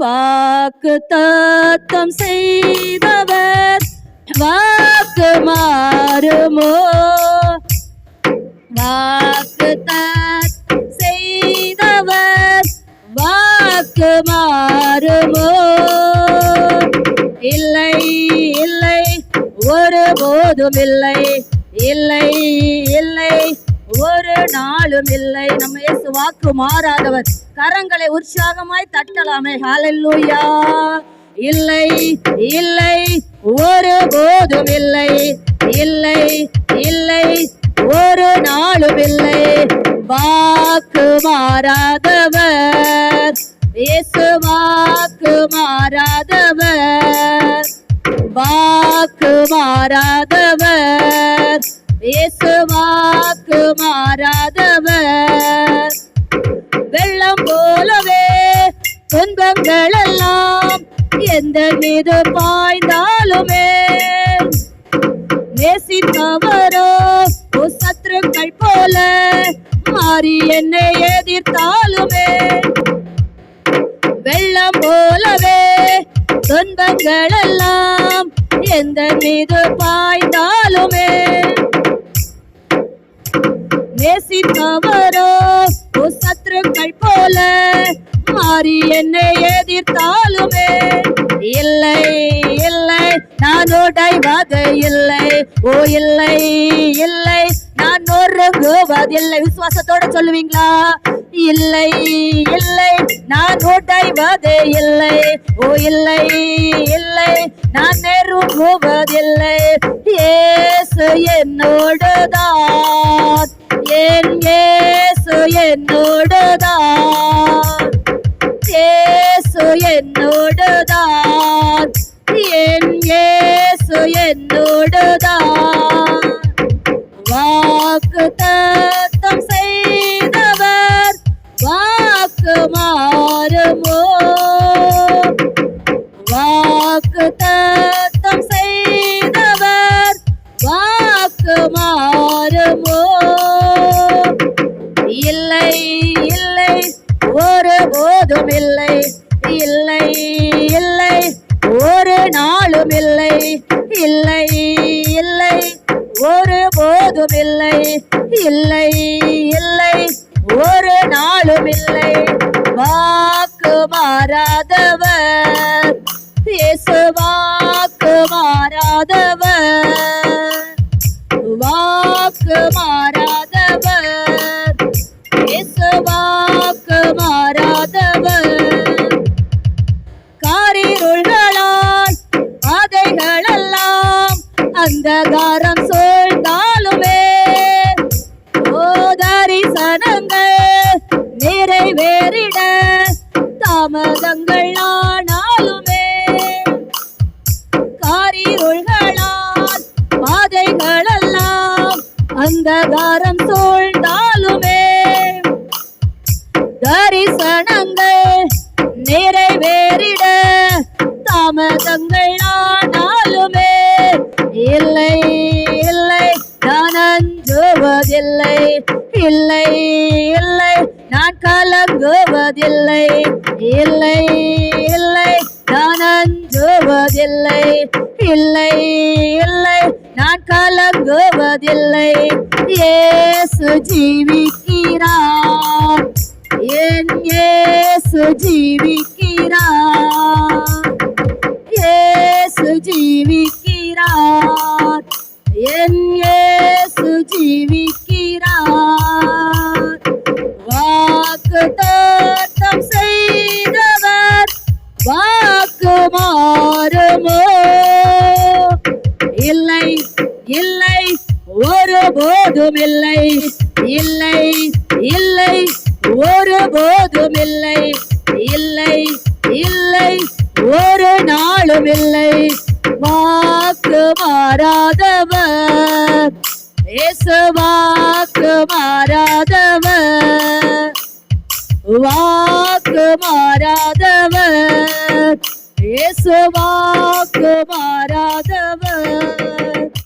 வாக்கு தத்தம் செய்தவர் வாக்கு மாறுமோ? வாக்கு தத்தம் செய்தவர். வாக்கு மாறுமோ? இல்லை இல்லை ஒருபோதும் இல்லை. இல்லை இல்லை ஒரு நாளும் இல்லை. நம்ம இயேசு வாக்கு மாறாதவர். கரங்களை உற்சாகமாய் தட்டலாமே. ஹாலல்லூயா இல்லை இல்லை ஒருபோதும் இல்லை. இல்லை இல்லை ஒரு நாளும் இல்லை. வாக்கு மாறாதவர். இயேசு வாக்கு மாறாதவர். வாக்கு மாறாதவர். இயேசு வாக்கு மாற துன்பங்கள் எல்லாம் எந்த மீது பாய்ந்தாலுமே நேசித்தவரோ சத்துருக்கள் போல மாறி என்னை எதிர்த்தாலுமே வெள்ளம் போலவே துன்பங்கள் எல்லாம் எந்த மீது பாய்ந்தாலுமே நேசித்தவரோ சத்துருக்கள் போல மாறி என்னை எதிர்த்தாலுமே இல்லை இல்லை நான் உடைவது இல்லை. ஓ இல்லை இல்லை நான் நொறுங்குவதில்லை. விசுவாசத்தோட சொல்லுவீங்களா? இல்லை இல்லை நான் உடைவது இல்லை. ஓ இல்லை இல்லை நான் நெருங்குவதில்லை. ஏசு என்னோடுதான். என் ஏசு என்னோடு என் ஏசு என்னோடுதான் வாக்கு தத்தம் செய்தவர் வாக்கு மாறுமோ? வாக்கு தத்தம் செய்தவர் வாக்கு ஒரு நாளும் இல்லை. வாக்கு மாறாதவர். இயேசு வாக்கு மாறாதவர். வாக்கு மாறாதவர். இயேசு வாக்கு மாறாதவர். காரிருள்களால் பாதைகளெல்லாம் அந்தகாரம் சொல்தாலுமே ஓ தரிசனங்கள் மாறிட தாமதங்கள் ஆனாலுமே காரிருள்களால் பாதைகளெல்லாம் அந்தகாரம் சூழ்ந்தாலுமே தரிசனங்கள் நிறைவேறிட தாமதங்கள் ஆனாலுமே இல்லை இல்லை நான் இல்லை. கலங்குவதில்லை இல்லை இல்லை நான் அஞ்சுவதில்லை இல்லை இல்லை நான் கலங்குவதில்லை. ஏசு ஜீவிக்கிறார். என் ஏசு ஜீவிக்கிறார். ஏசு ஜீவிக்கிறார். என் ஏசு ஜீவிக்கிறார் போதும் இல்லை இல்லை. இல்லை ஒரு போதும் இல்லை இல்லை. இல்லை ஒரு நாளும் இல்லை. வாக்கு மாறாதவர். இயேசு வாக்கு மாறாதவர். வாக்கு மாறாதவர். இயேசு வாக்கு மாறாதவர்.